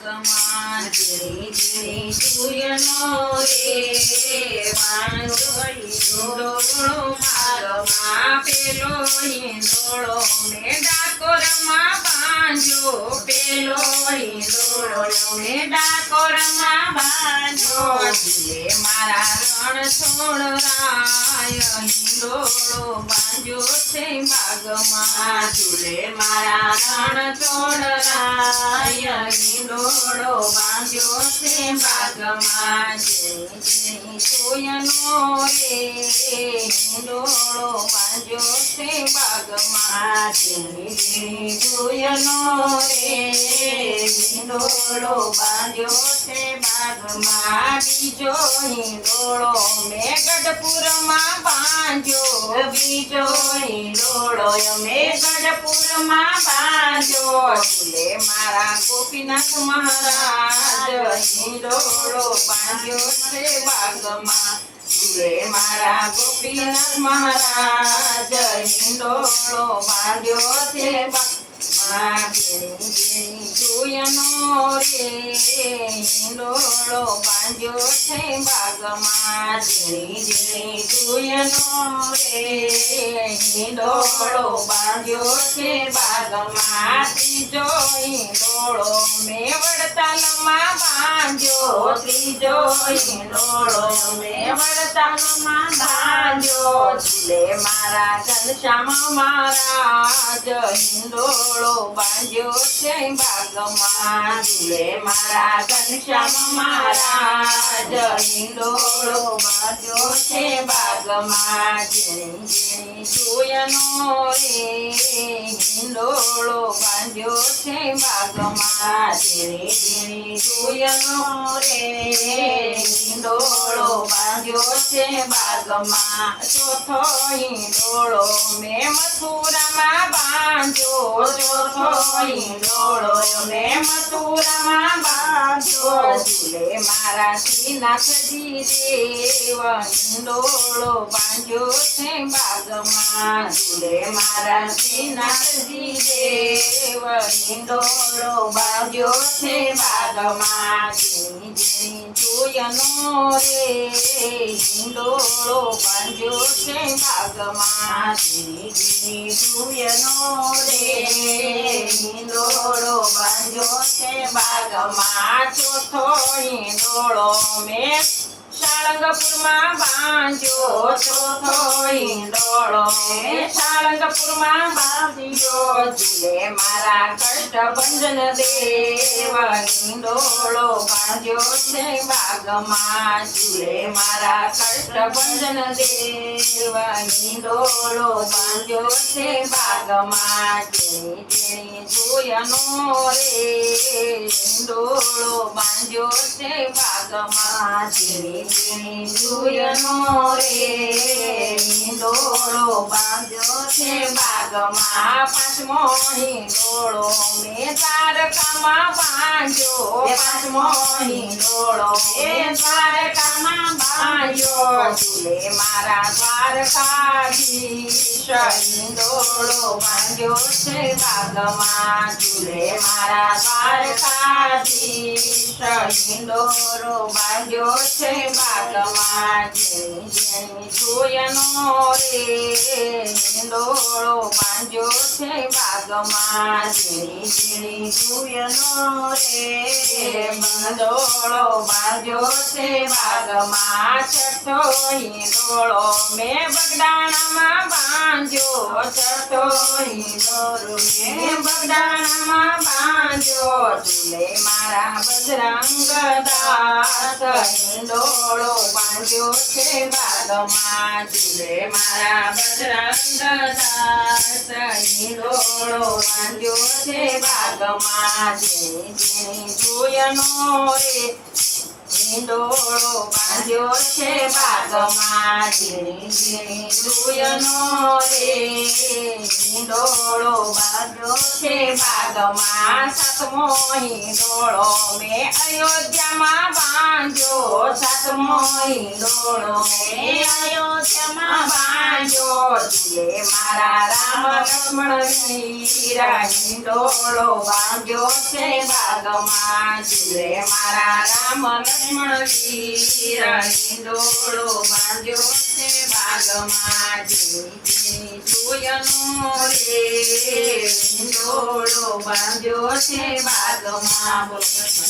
બાગમાં ઝીણી ઝીણી સૂર્યનો રે પેલો હિંડોળો મેં ડાકોરમાં બાંધ્યો પેલો હિંડોળો મેં ડાકોરમાં બાંધ્યો ઝૂલે મારા રણ છોડ રાય હિંડોળો બાંધ્યો છે બાગમાં. ઝૂલે મારા રણ છોડ રાય હિંડોળો બાંધ્યો છે ઝીણી ઝીણી સોયનો રે ડોળો બાંધ્યો છે હિંડોળો બાંધ્યો છે બાગમાં બીજો હિંડોળો મેઘડપુરમાં બાંધ્યો બીજો હિંડોળો મેઘડપુરમાં બાંધ્યો ઝૂલે મારા ગોપીનાથ મહારાજ, હિંડોળો બાંધ્યો છે બાગમાં ઝૂલે મારા ગોપીનાથ મહારાજ, હિંડોળો બાંધ્યો છે જોયનો રે, હિંડોળો બાંધ્યો છે બાગમાં ઝીણી ઝીણી જોયનો રે, હિંડોળો બાંધ્યો છે બાગમાં જોઈ ડોળો મેં વડતાલમાં બાંધ્યો ત્રીજો હિંડોળો મેં મારા મહારાજ હિંડોળો બાંધ્યો છે બાગમાં. ઝૂલે મારા ઘનશ્યામ મહારાજ હિંડોળો બાંધ્યો છે બાગમાં. ઝીણી જોયનો રે હિંડોળો બાંધ્યો છે બાગમાં. જીણી ઝીણી જોયનો રે હિંડોળો બાંધ્યો છે બાગમાં ચોથો ડોળો મેં મથુરામાં બાંધ્યો ચોથો હિંડોળો મેં મથુરામાં બાંધ્યો ઝૂલે મારા શ્રીનાથજી દેવ ડોળો બાંધ્યો છે બાગમાં ઝૂલે મારા શ્રીનાથજી દેવ ડોળો બાંધ્યો છે ઝીણી જોયનો રે હિંડોળો બાંધ્યો છે ઝીણી જોયનો રે હિંડોળો બાંધ્યો છે બાગમાં ચોથો હિંડોળો મેં સાળંગપુરમાં બાંધ્યો ચોથો ઈંડોળો મેં સાળંગપુરમાં બાંધ્યો ઝૂલે મારા કષ્ટભંજન દેવ ઈંડોળો બાંધ્યો છે બાગમાં. ઝૂલે મારા કષ્ટભંજન દેવ ઈંડોળો બાંધ્યો છે બાગમાં ઝીણી જોયનો રે ઈંડોળો બાંધ્યો છે બાગમાં ઝીણી જોયનો રે દોડો બાંધ્યો છે બાગમાં પાંચમો હિંડોળો મેં તારકામાં બાંધ્યો પાંચમો હિંડોળો મેં દ્વારકામાં બાંધ્યો ઝૂલે મારા દ્વારકાધીશ હિંડોળો બાંધ્યો છે બાગમાં ઝૂલે મારા દ્વારકાધીશ હિંડોળો. બાંધ્યો છે બાગમાં ઝીણી જોયનો રે હિંડોળો બાંધ્યો છે બાગમાં ઝીણી ઝીણી જોયનો રે બાંધ્યો છે બાગમાં છઠ્ઠો હિંડોળો મેં બગડાણામાં બાંધ્યો છઠ્ઠો હિંડોળો મેં બગડાણામાં બાંધ્યો ઝૂલે મારા બજરંગ દાસ હિંડોળો બાંધ્યો છે બાગમાં ઝૂલે મારા બજરંગ દાસ હિંડોળો બાંધ્યો છે બાગમાં ઝીણી ઝીણી જોયનો રે હિંડોળો બાંધ્યો છે બાગમાં ઝીણી ઝીણી દુયનો રે. હિંડોળો બાંધ્યો છે બાગમાં સાતમો હિંડોળો મેં અયોધ્યામાં બાંધ્યો. સાતમો હિંડોળો મેં અયોધ્યામાં બાંધ્યો. ઝૂલે મારા રામ વીરા હિંડોળો બાંધ્યો છે બાગમાં ઝૂલે મારા રામ વીરા હિંડોળો બાંધ્યો છે બાગમાં જોયનો રે હિંડોળો બાંધ્યો છે બાગમાં બોલો